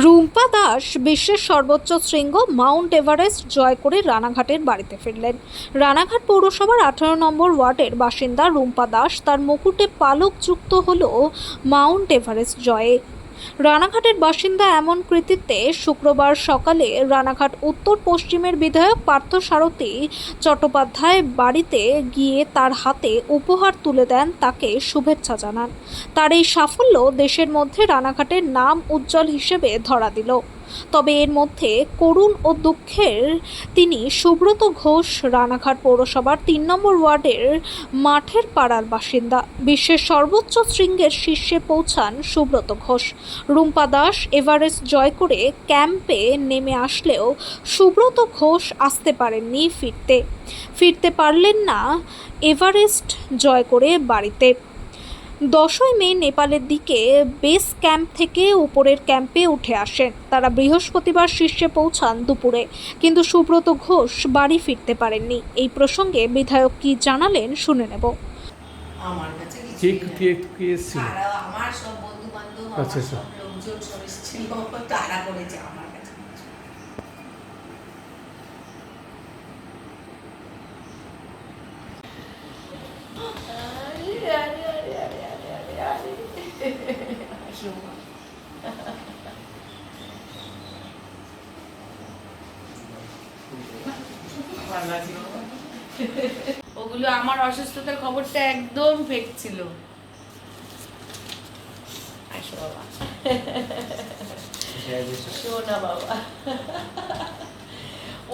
রুম্পা দাস বিশ্বের সর্বোচ্চ শৃঙ্গ মাউন্ট এভারেস্ট জয় করে রানাঘাটের বাড়িতে ফিরলেন। রানাঘাট পৌরসভার আঠারো নম্বর ওয়ার্ডের বাসিন্দা রুম্পা দাস তার মুকুটে পালক যুক্ত হল মাউন্ট এভারেস্ট জয়ে। রানাঘাটের বাসিন্দা এমন কৃতিত্বে শুক্রবার সকালে রানাঘাট উত্তর পশ্চিমের বিধায়ক পার্থ সারথী চট্টোপাধ্যায় বাড়িতে গিয়ে তার হাতে উপহার তুলে দেন তাকে শুভেচ্ছা জানান। তার এই সাফল্য দেশের মধ্যে রানাঘাটের নাম উজ্জ্বল হিসেবে ধরা দিল। তবে এর মধ্যে করুণ ও দুঃখের তিনি সুব্রত ঘোষ, রানাঘাট পৌরসভার তিন নম্বর ওয়ার্ডের মাঠের পাড়ার বাসিন্দা। বিশ্বের সর্বোচ্চ শৃঙ্গের শীর্ষে পৌঁছান সুব্রত ঘোষ। রুম্পা দাস এভারেস্ট জয় করে ক্যাম্পে নেমে আসলেও সুব্রত ঘোষ আসতে পারেননি ফিরতে। ফিরতে পারলেন না এভারেস্ট জয় করে বাড়িতে। দশই মে নেপালের দিকে বেস ক্যাম্প থেকে উপরের ক্যাম্পে উঠে আসেন। তারা বৃহস্পতিবার শীর্ষে পৌঁছান দুপুরে। কিন্তু সুব্রত ঘোষ বাড়ি ফিরতে পারেননি। এই প্রসঙ্গে বিধায়ক কি জানালেন শুনে নেব। আমার কাছে কে কে কে এসেছিল? আমার সব বন্ধু বান্ধব আমার। সব লোকজন সব এসেছিল তারা করেছে আমার কাছে কিছু না। আরে, আরে, আরে, আরে, আরে, আরে, আরে। আসো মা। ভালো আছি বাবা। ওগুলো আমার অসুস্থতার খবরটা একদম ফেক ছিল।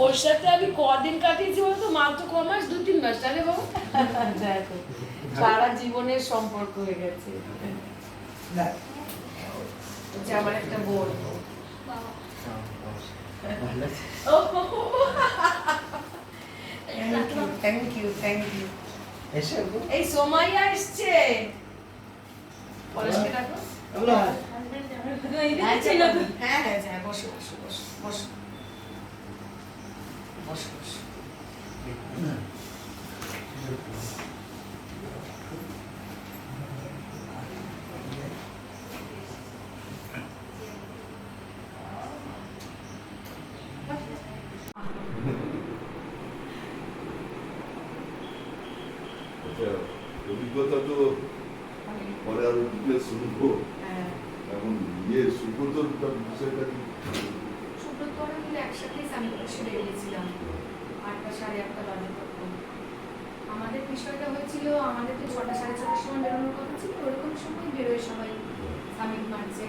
ওর সাথে আমি কদিন কাটিয়েছি বলতো? মাত্র ক মাস দু তিন মাস। জানে বাবা। সারা জীবনের সম্পর্ক হয়ে গেছে। হচ্ছে আমার একটা বোন। থ্যাংক ইউ থ্যাংক ইউ এই সময় আসছে পরেশকে ডাকো। হ্যাঁ। হ্যাঁ হ্যাঁ হ্যাঁ বসো বসো বসো বসো। বসো বসো। আচ্ছা অভিজ্ঞতা তো পরে আরও ডিটেলস শুনব। হ্যাঁ। এখন ইয়ে সুব্রতর বিষয়টা কি? সুব্রত ওরা মিলে একসাথেই সানিটেশন বেরিয়েছিলাম আটটা সাড়ে আটটা বাজে তখন। আমাদের বিষয়টা হয়েছিল আমাদের তো ছটা সাড়ে ছটার সময় বেরোনোর কথা ছিল ওরকম সময় বেরোয় সবাই সামিট মার্চে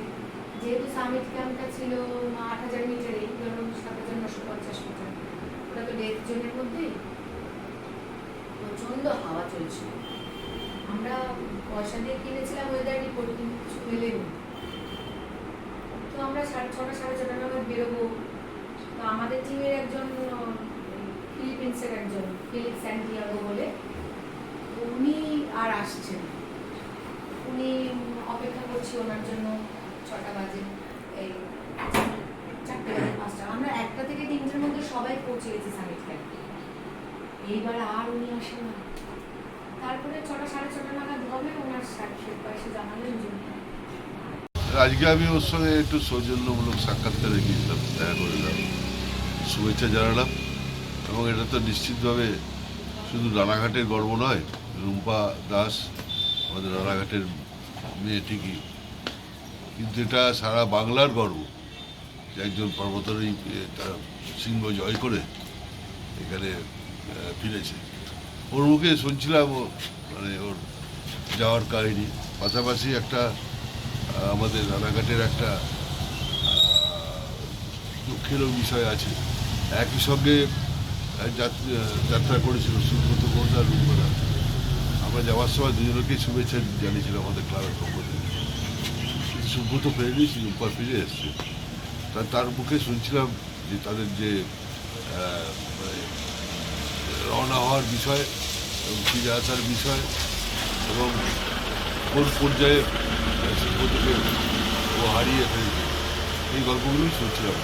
যেহেতু সামিট ক্যাম্পটা ছিল আট হাজার মিটারেই ধরুন সাত হাজার নশো পঞ্চাশ মিটার ওটা তো ডেথ জোনের মধ্যেই। প্রচণ্ড হাওয়া চলছিল। আমরা পয়সা দিয়ে কিনেছিলাম ওয়েদার রিপোর্ট কিন্তু কিছু মেলেনি। তো আমরা সাড়ে ছটা সাড়ে ছটা নাগাদ বেরোবো। তো আমাদের টিমের একজন ফিলিপিন্সের একজন, ফিলিপ স্যান্টিয়াগো বলে, উনি আর আসছেন উনি অপেক্ষা করছি ওনার জন্য ছটা বাজে, এই চারটে বাজে পাঁচটা। আমরা একটা থেকে তিনটের মধ্যে সবাই পৌঁছে গেছি সামিট ক্যাম্পে। এইবার আর উনি আসেন না। তারপরে ছটা সাড়ে ছটা নাগাদ হবে ওনার সাক্ষী এসে জানালেন যে আজকে আমি ওর সঙ্গে একটু সৌজন্যমূলক সাক্ষাৎকারে গিয়েছিলাম দেখা করলাম শুভেচ্ছা জানালাম এবং এটা তো নিশ্চিতভাবে শুধু রানাঘাটের গর্ব নয় রুম্পা দাস আমাদের রানাঘাটের মেয়ে ঠিকই। কিন্তু এটা সারা বাংলার গর্ব যে একজন পর্বতারোহী এ, তার সিংহ জয় করে এখানে ফিরেছে। ওর মুখে শুনছিলাম মানে ওর যাওয়ার কাহিনী। পাশাপাশি একটা আমাদের রানাঘাটের একটা দুঃখেরও বিষয় আছে। একই সঙ্গে যাত্রা করেছিল সুব্রত ঘোষ আর রূপনা আমরা যাওয়ার সময় দুজনকেই শুভেচ্ছা জানিয়েছিলাম আমাদের ক্লাবের পক্ষ থেকে। সুব্রত ফেরেনি রূপা ফিরে এসছে। তার মুখে শুনছিলাম যে তাদের যে মানে রওনা হওয়ার বিষয়, এবং ফিরে আসার বিষয়, এবং কোন পর্যায়ে শিল্পটিকে ও হারিয়ে ফেলছে এই গল্পগুলোই শুনছিলাম।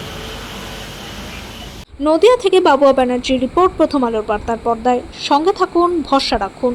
নদিয়া থেকে বাবুয়া ব্যানার্জির রিপোর্ট প্রথম আলোর বার্তার পর্দায়। সঙ্গে থাকুন, ভরসা রাখুন।